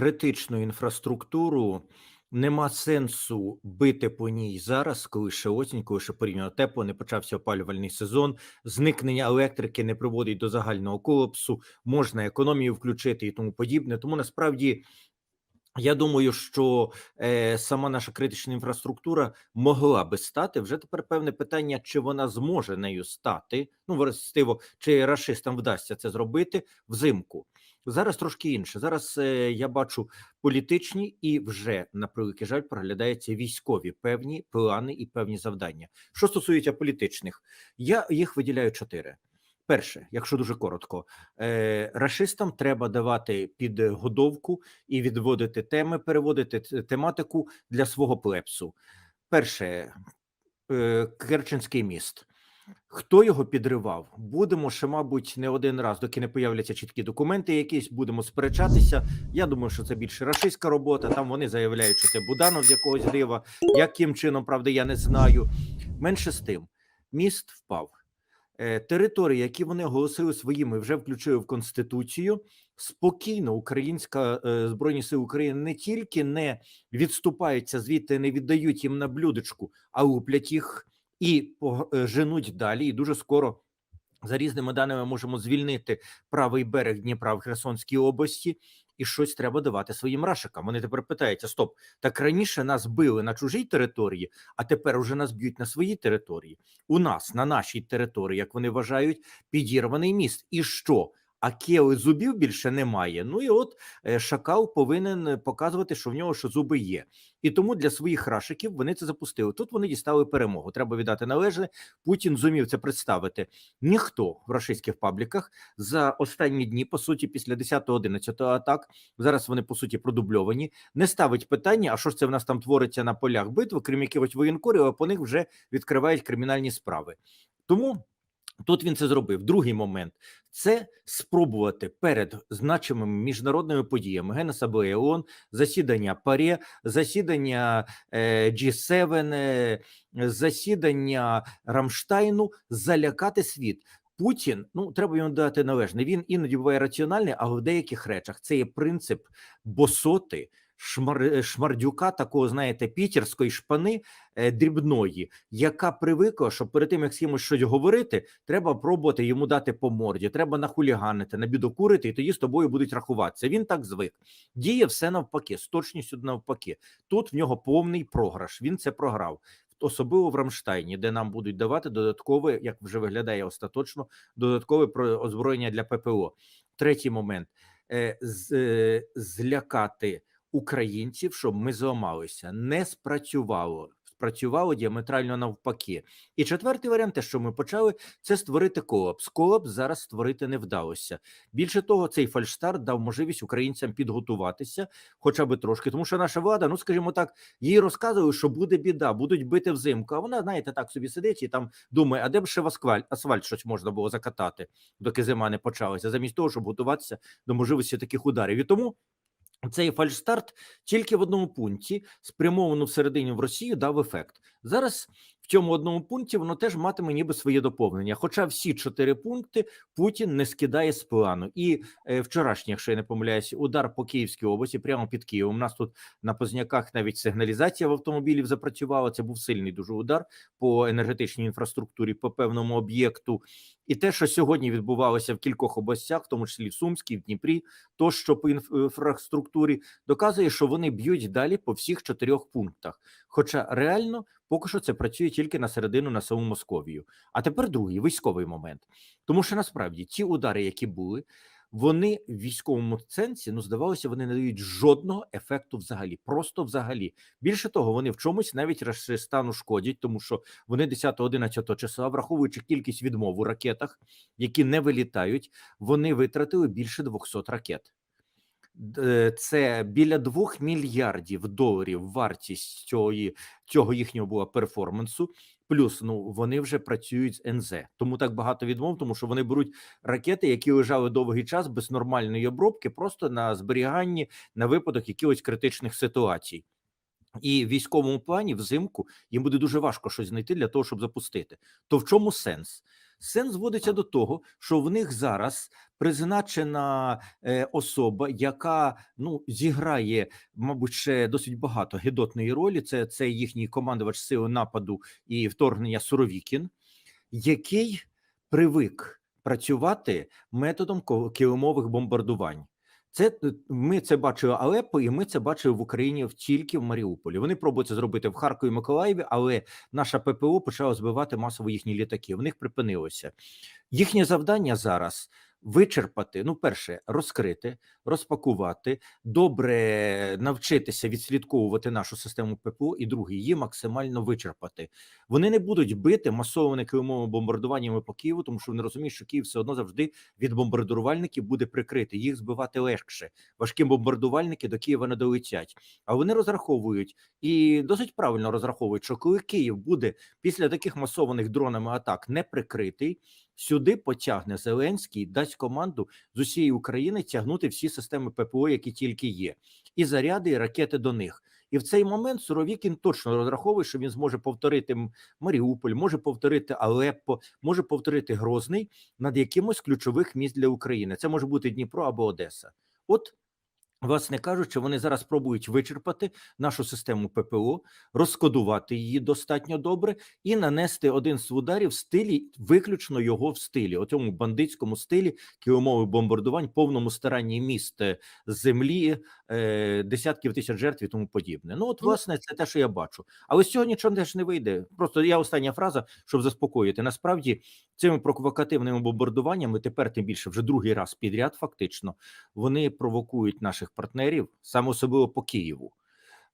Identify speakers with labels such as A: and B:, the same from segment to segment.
A: критичну інфраструктуру нема сенсу бити по ній зараз, коли ще осінь, коли ще порівняно тепло, не почався опалювальний сезон. Зникнення електрики не приводить до загального колапсу, можна економію включити і тому подібне. Тому насправді. Я думаю, що е, сама наша критична інфраструктура могла би стати вже тепер певне питання, чи вона зможе нею стати. Ну, властиво, чи рашистам вдасться це зробити взимку. Зараз трошки інше. Зараз е, я бачу політичні і вже на превеликий жаль проглядаються військові певні плани і певні завдання. Що стосується політичних, я їх виділяю чотири. Перше, якщо дуже коротко, е, рашистам треба давати підгодовку і відводити теми, переводити тематику для свого плепсу. Перше, е, Керченський міст. Хто його підривав? Будемо ще, мабуть, не один раз, доки не появляться чіткі документи, якісь будемо сперечатися. Я думаю, що це більше рашистська робота. Там вони заявляють, що це Буданов з якогось дива. Яким чином, правда, я не знаю. Менше з тим, міст впав. Е, Території, які вони оголосили своїми, вже включили в конституцію. Спокійно українська е, збройні сили України не тільки не відступаються звідти, не віддають їм на блюдечку, а луплять їх і е, женуть далі. І дуже скоро, за різними даними, можемо звільнити правий берег Дніпра в Херсонській області. І щось треба давати своїм рашикам. Вони тепер питаються: стоп, так раніше нас били на чужій території, а тепер уже нас б'ють на своїй території. У нас на нашій території, як вони вважають, підірваний міст. І що? А кіли зубів більше немає. Ну і от е, шакал повинен е, показувати, що в нього що зуби є. І тому для своїх рашиків вони це запустили. Тут вони дістали перемогу. Треба віддати належне. Путін зумів це представити. Ніхто в рашистських пабліках за останні дні, по суті, після 10-11 атак, зараз вони по суті продубльовані, не ставить питання, а що ж це в нас там твориться на полях битви, крім якихось воєнкорів, а по них вже відкривають кримінальні справи. Тому. Тут він це зробив. Другий момент це спробувати перед значимими міжнародними подіями Генасаблея ООН, засідання ПАРЄ, засідання е, G7, е, засідання Рамштайну залякати світ. Путін, ну треба йому дати належне. Він іноді буває раціональний, але в деяких речах це є принцип босоти, шмар, е, шмардюка, такого знаєте, пітерської шпани е, дрібної, яка привикла, що перед тим як з кимось щось говорити, треба пробувати йому дати по морді, треба нахуліганити, набідокурити, і тоді з тобою будуть рахуватися. Він так звик. Діє все навпаки, з точністю навпаки. Тут в нього повний програш. Він це програв. Особливо в Рамштайні, де нам будуть давати додаткове, як вже виглядає остаточно, додаткове озброєння для ППО. Третій момент е, е, злякати українців, щоб ми зламалися. Не спрацювало. Спрацювало діаметрально навпаки. І четвертий варіант, те, що ми почали, це створити колапс. Колапс зараз створити не вдалося. Більше того, цей фальштарт дав можливість українцям підготуватися, хоча би трошки, тому що наша влада, ну скажімо так, їй розказували, що буде біда, будуть бити взимку. А вона, знаєте, так собі сидить і там думає, а де б ще в асфальт, асфальт щось можна було закатати, доки зима не почалася, замість того, щоб готуватися до можливості таких ударів. І тому. Цей фальшстарт тільки в одному пункті, спрямовано всередині в Росію, дав ефект. Зараз цьому одному пункті воно теж матиме ніби своє доповнення. Хоча всі чотири пункти Путін не скидає з плану. І е, вчорашній, якщо я не помиляюсь, удар по Київській області, прямо під Києвом. У нас тут на Позняках навіть сигналізація в автомобілів запрацювала. Це був сильний дуже удар по енергетичній інфраструктурі, по певному об'єкту. І те, що сьогодні відбувалося в кількох областях, в тому числі в Сумській, в Дніпрі, то що по інфраструктурі, доказує, що вони б'ють далі по всіх чотирьох пунктах. Хоча реально поки що це працює тільки на середину на саму Московію. А тепер другий військовий момент. Тому що насправді ті удари, які були, вони в військовому сенсі, ну здавалося, вони не дають жодного ефекту взагалі. Просто взагалі. Більше того, вони в чомусь навіть стану шкодять, тому що вони 10-11 числа, враховуючи кількість відмов у ракетах, які не вилітають, вони витратили більше 200 ракет. Е, Це біля 2 мільярдів доларів вартість цього, цього їхнього була перформансу. Плюс ну вони вже працюють з НЗ, тому так багато відмов, тому що вони беруть ракети, які лежали довгий час без нормальної обробки, просто на зберіганні на випадок якихось критичних ситуацій. І в військовому плані взимку їм буде дуже важко щось знайти для того, щоб запустити. То в чому сенс? Сенс зводиться до того, що в них зараз призначена е, особа, яка ну зіграє, мабуть, ще досить багато гидотної ролі. Це, це їхній командувач сили нападу і вторгнення Суровікін, який привик працювати методом килимових бомбардувань. Це е, ми це бачили Алеппо, і ми це бачили в Україні тільки в Маріуполі. Вони пробують це зробити в Харкові, Миколаєві, але наша ППО почала збивати масово їхні літаки. В них припинилося. Їхнє завдання зараз вичерпати. Ну, перше, розкрити, розпакувати, добре навчитися відслідковувати нашу систему ППО, і друге, її максимально вичерпати. Вони не будуть бити масованими килимовими бомбардуваннями по Києву, тому що вони розуміють, що Київ все одно завжди від бомбардувальників буде прикритий. Їх збивати легше. Важкі бомбардувальники до Києва не долетять. А вони розраховують і досить правильно розраховують, що коли Київ буде після таких масованих дронами атак не прикритий, сюди потягне Зеленський, дасть команду з усієї України тягнути всі системи ППО, які тільки є, і заряди, і ракети до них. І в цей момент Суровікін точно розраховує, що він зможе повторити Маріуполь, може повторити Алеппо, може повторити Грозний над якимось ключових місць для України. Це може бути Дніпро або Одеса. От Власне кажучи, вони зараз пробують вичерпати нашу систему ППО, розкодувати її достатньо добре і нанести один з ударів в стилі, виключно його в стилі, у цьому бандитському стилі кіломових бомбардувань, повному старанні міст е, землі, е, десятків тисяч жертв і тому подібне. Ну, от, власне, це те, що я бачу. Але з цього нічого теж не вийде. Просто я остання фраза, щоб заспокоїти. Насправді, цими провокативними бомбардуваннями тепер тим більше вже другий раз підряд, фактично, вони провокують наших партнерів, саме особливо по Києву.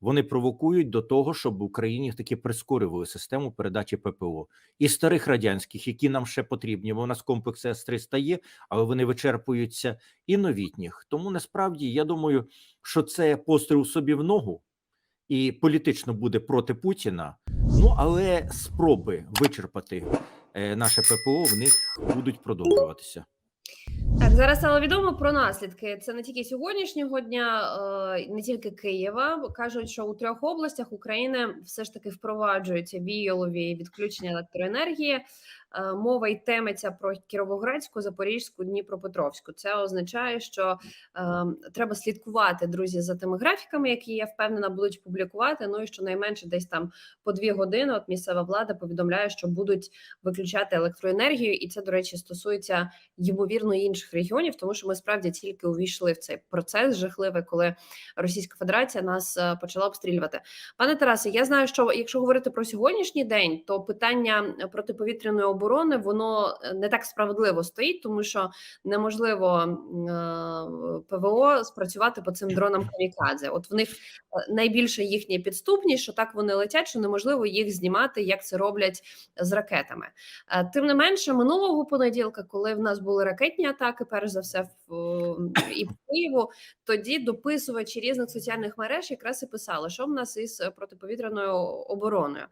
A: Вони провокують до того, щоб в Україні таки прискорювали систему передачі ППО і старих радянських, які нам ще потрібні. Бо у нас комплекс С-300 є, але вони вичерпуються, і новітніх. Тому насправді я думаю, що це постріл собі в ногу і політично буде проти Путіна. Ну але спроби вичерпати е, наше ППО в них будуть продовжуватися.
B: Зараз стало відомо про наслідки. Це не тільки сьогоднішнього дня, е, не тільки Києва. Кажуть, що у трьох областях України все ж таки впроваджуються віялові відключення електроенергії. Е, Мова йтиметься про Кіровоградську, Запорізьку, Дніпропетровську. Це означає, що е, треба слідкувати, друзі, за тими графіками, які я впевнена будуть публікувати. Ну і щонайменше десь там по дві години. От місцева влада повідомляє, що будуть виключати електроенергію, і це, до речі, стосується ймовірно інших регіонів, тому що ми справді тільки увійшли в цей процес жахливий, коли Російська Федерація нас е, почала обстрілювати. Пане Тарасе, я знаю, що якщо говорити про сьогоднішній день, то питання протиповітряної оборони воно е, не так справедливо стоїть, тому що неможливо е, ПВО спрацювати по цим дронам камікадзе. От в них е, найбільше їхня підступність, що так вони летять, що неможливо їх знімати, як це роблять з ракетами. Тим не менше, минулого понеділка, коли в нас були ракетні атаки, перш за все в і по Києву, тоді дописувачі різних соціальних мереж якраз і писали, що в нас із протиповітряною обороною.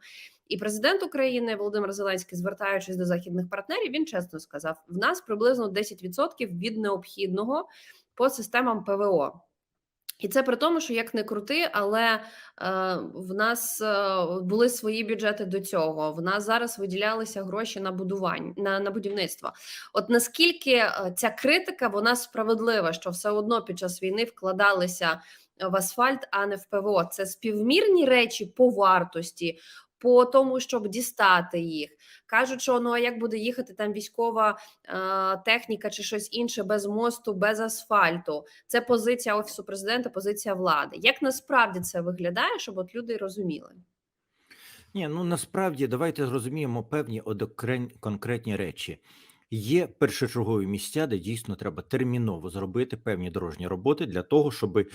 B: І президент України Володимир Зеленський, звертаючись до західних партнерів, він чесно сказав: в нас приблизно 10% від необхідного по системам ПВО. І це при тому, що як не крути, але е, в нас е, були свої бюджети до цього. В нас зараз виділялися гроші на будування на, на будівництво. От наскільки е, ця критика вона справедлива, що все одно під час війни вкладалися в асфальт, а не в ПВО. Це співмірні речі по вартості. По тому, щоб дістати їх, кажуть, що ну а як буде їхати там військова е, техніка чи щось інше без мосту, без асфальту. Це позиція офісу президента, позиція влади. Як насправді це виглядає, щоб от люди розуміли?
A: Ні, ну насправді давайте зрозуміємо певні конкретні речі. Є першочергові місця, де дійсно треба терміново зробити певні дорожні роботи для того, щоб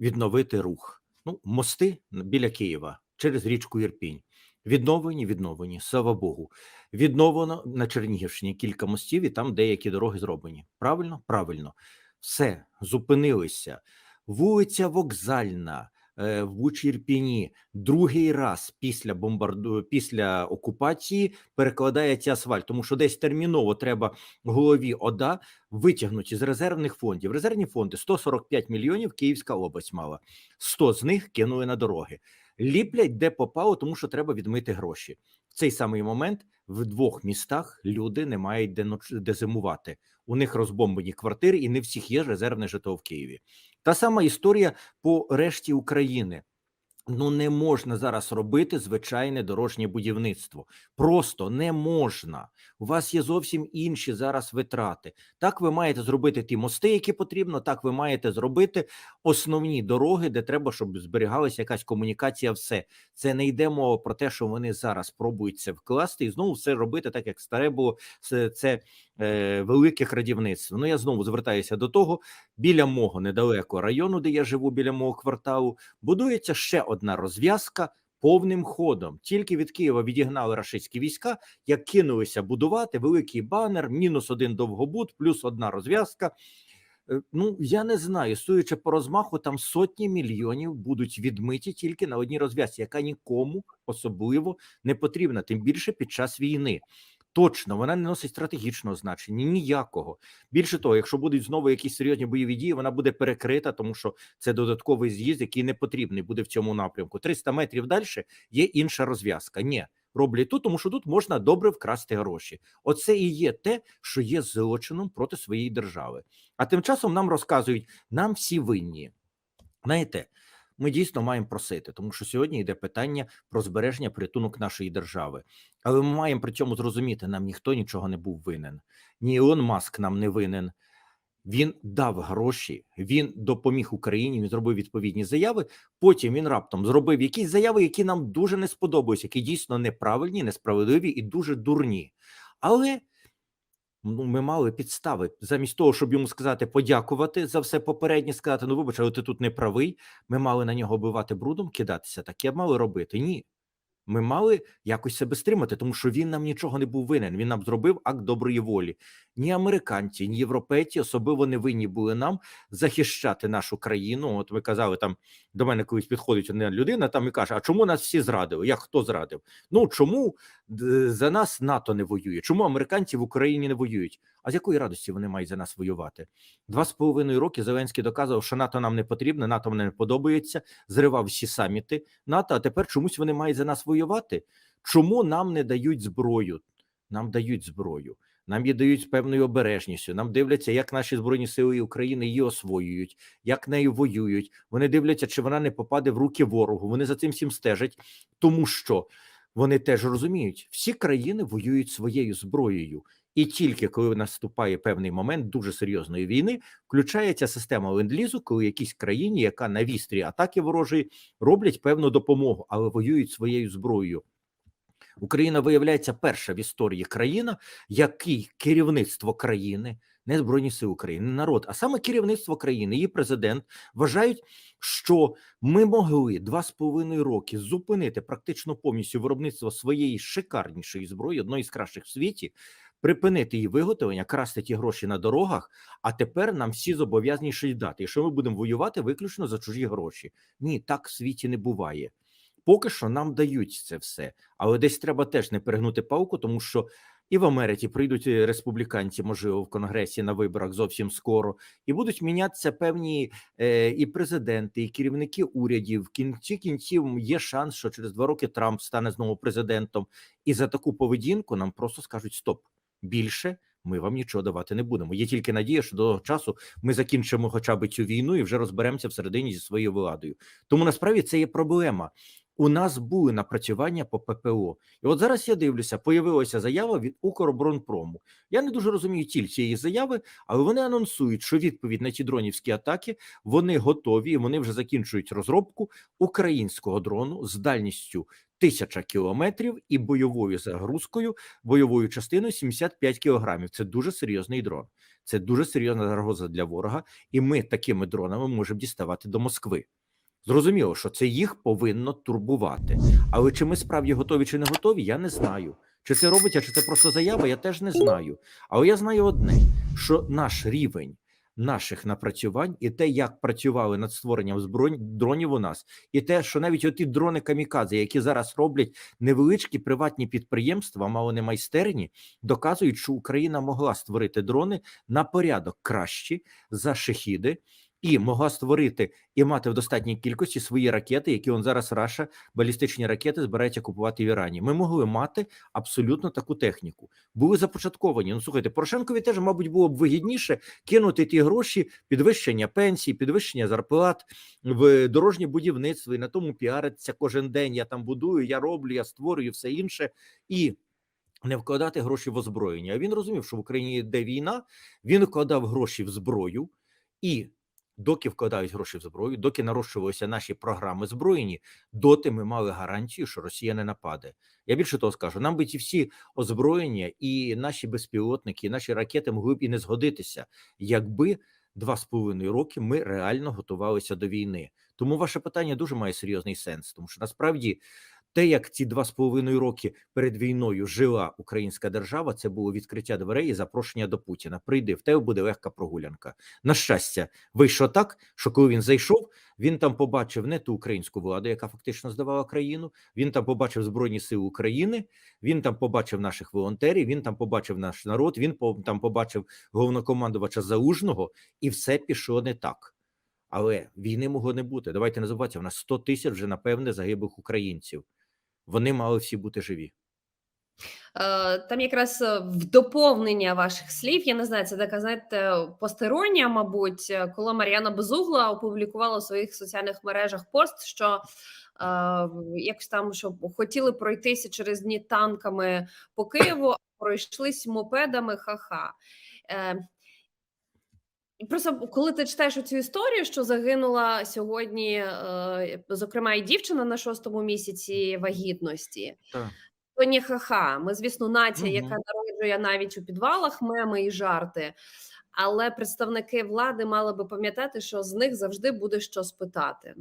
A: відновити рух. Ну, мости біля Києва через річку Ірпінь. Відновлені, відновлені, слава Богу. Відновлено на Чернігівщині кілька мостів, і там деякі дороги зроблені. Правильно? Правильно. Все, зупинилися. Вулиця Вокзальна е, в Бучі-Ірпіні другий раз після бомбарду після окупації перекладається асфальт, тому що десь терміново треба голові ОДА витягнути з резервних фондів. Резервні фонди 145 мільйонів Київська область мала. 100 з них кинули на дороги. Ліплять де попало, тому що треба відмити гроші. В цей самий момент в двох містах люди не мають де ноч... де зимувати. У них розбомбені квартири, і не всіх є резервне житло в Києві. Та сама історія по решті України. Ну не можна зараз робити звичайне дорожнє будівництво. Просто не можна. У вас є зовсім інші зараз витрати. Так ви маєте зробити ті мости, які потрібно. Так ви маєте зробити основні дороги, де треба, щоб зберігалася якась комунікація. Все це не йде мова про те, що вони зараз пробують це вкласти і знову все робити так, як старе було. Це, е, велике крадівництво. Ну я знову звертаюся до того. Біля мого недалеко району, де я живу, біля мого кварталу, будується ще одна розв'язка повним ходом. Тільки від Києва відігнали рашистські війська, як кинулися будувати великий банер, мінус один довгобуд, плюс одна розв'язка. Е, Ну, я не знаю, судячи по розмаху, там сотні мільйонів будуть відмиті тільки на одній розв'язці, яка нікому особливо не потрібна, тим більше під час війни. Точно, вона не носить стратегічного значення ніякого. Більше того, якщо будуть знову якісь серйозні бойові дії, вона буде перекрита, тому що це додатковий з'їзд, який не потрібний буде в цьому напрямку. 300 метрів далі є інша розв'язка. Ні, роблять тут, тому що тут можна добре вкрасти гроші. Оце і є те, що є злочином проти своєї держави. А тим часом нам розказують, нам всі винні. Знаєте, ми дійсно маємо просити, тому що сьогодні йде питання про збереження порятунок нашої держави. Але ми маємо при цьому зрозуміти, нам ніхто нічого не був винен. Ні Ілон Маск нам не винен. Він дав гроші, він допоміг Україні. Він зробив відповідні заяви. Потім він раптом зробив якісь заяви, які нам дуже не сподобаються, які дійсно неправильні, несправедливі і дуже дурні. Але ми мали підстави замість того, щоб йому сказати подякувати за все попереднє, сказати: ну вибач, але ти тут не правий. Ми мали на нього бивати брудом, кидатися. Таке мали робити. Ні. Ми мали якось себе стримати, тому що він нам нічого не був винен. Він нам зробив акт доброї волі. Ні американці, ні європейці особливо не винні були нам захищати нашу країну. От ви казали, там до мене колись підходить одна людина там і каже: А чому нас всі зрадили? Як хто зрадив? Ну чому за нас НАТО не воює? Чому американці в Україні не воюють? А з якої радості вони мають за нас воювати? Два з половиною роки Зеленський доказував, що НАТО нам не потрібно, НАТО нам не подобається, зривав всі саміти НАТО. А тепер чомусь вони мають за нас воювати. Чому нам не дають зброю? Нам дають зброю. Нам її дають з певною обережністю. Нам дивляться, як наші збройні сили України її освоюють, як нею воюють. Вони дивляться, чи вона не попаде в руки ворогу. Вони за цим всім стежать, тому що вони теж розуміють, всі країни воюють своєю зброєю, і тільки коли наступає певний момент дуже серйозної війни, включається система ленд-лізу, коли якійсь країні, яка на вістрі атаки ворожої, роблять певну допомогу, але воюють своєю зброєю. Україна виявляється перша в історії країна, який керівництво країни, не збройні сили України, не народ, а саме керівництво країни, її президент вважають, що ми могли два з половиною роки зупинити практично повністю виробництво своєї шикарнішої зброї, одної з кращих в світі, припинити її виготовлення, красти ті гроші на дорогах. А тепер нам всі зобов'язані дати. І що ми будемо воювати виключно за чужі гроші? Ні, так в світі не буває. Поки що нам дають це все, але десь треба теж не перегнути палку, тому що і в Америці прийдуть е, республіканці, можливо, в конгресі на виборах зовсім скоро, і будуть мінятися певні е, і президенти, і керівники урядів. В кінці кінців є шанс, що через два роки Трамп стане знову президентом, і за таку поведінку нам просто скажуть: стоп, більше. Ми вам нічого давати не будемо. Є тільки надія, що до того часу ми закінчимо хоча б цю війну і вже розберемося всередині зі своєю владою. Тому насправді це є проблема. У нас були напрацювання по ППО, і от зараз я дивлюся, появилася заява від Укроборонпрому. Я не дуже розумію ціль цієї заяви, але вони анонсують, що відповідь на ті дронівські атаки вони готові. і Вони вже закінчують розробку українського дрону з дальністю тисяча кілометрів і бойовою загрузкою, бойовою частиною 75 кілограмів. Це дуже серйозний дрон. Це дуже серйозна загроза для ворога, і ми такими дронами можемо діставати до Москви. Зрозуміло, що це їх повинно турбувати. Але чи ми справді готові чи не готові, я не знаю. Чи це робиться, чи це просто заява, я теж не знаю. Але я знаю одне: що наш рівень наших напрацювань і те, як працювали над створенням збройні дронів у нас, і те, що навіть оті дрони камікадзе, які зараз роблять невеличкі приватні підприємства, мало не майстерні, доказують, що Україна могла створити дрони на порядок кращі за шахіди. І могла створити і мати в достатній кількості свої ракети, які он зараз Раша балістичні ракети збирається купувати в Ірані. Ми могли мати абсолютно таку техніку. Були започатковані. Ну слухайте, Порошенкові теж, мабуть, було б вигідніше кинути ті гроші, підвищення пенсій, підвищення зарплат в дорожнє будівництво і на тому піариться кожен день. Я там будую, я роблю, я створюю все інше і. Не вкладати гроші в озброєння. А він розумів, що в Україні йде війна. Він вкладав гроші в зброю, і доки вкладають гроші в зброю, доки нарощувалися наші програми збройні, доти ми мали гарантію, що Росія не нападе. Я більше того скажу: нам би ці всі озброєння і наші безпілотники, і наші ракети могли б і не згодитися, якби два з половиною роки ми реально готувалися до війни. Тому ваше питання дуже має серйозний сенс, тому що насправді. Те, як ці два з половиною роки перед війною жила українська держава, це було відкриття дверей і запрошення до Путіна. Прийди, в тебе буде легка прогулянка. На щастя, вийшло так, що коли він зайшов, він там побачив не ту українську владу, яка фактично здавала країну. Він там побачив збройні сили України. Він там побачив наших волонтерів. Він там побачив наш народ. Він там побачив головнокомандувача Залужного, і все пішло не так. Але війни могло не бути. Давайте не забувайте, у нас 100 тисяч вже напевне загиблих українців. Вони мали всі бути живі.
B: Е, Там якраз е, в доповнення ваших слів, я не знаю, це така, знаєте, постеронія, мабуть, е, коли Мар'яна Безугла опублікувала у своїх соціальних мережах пост, що е, якось там, що хотіли пройтися через дні танками по Києву, а пройшлись мопедами, ха-ха. Е, просто коли ти читаєш оцю історію, що загинула сьогодні, е, зокрема, і дівчина на шостому місяці вагітності,
A: Так.
B: то ні ха-ха. Ми, звісно, нація, яка народжує навіть у підвалах меми і жарти. Але представники влади мали би пам'ятати, що з них завжди буде що спитати.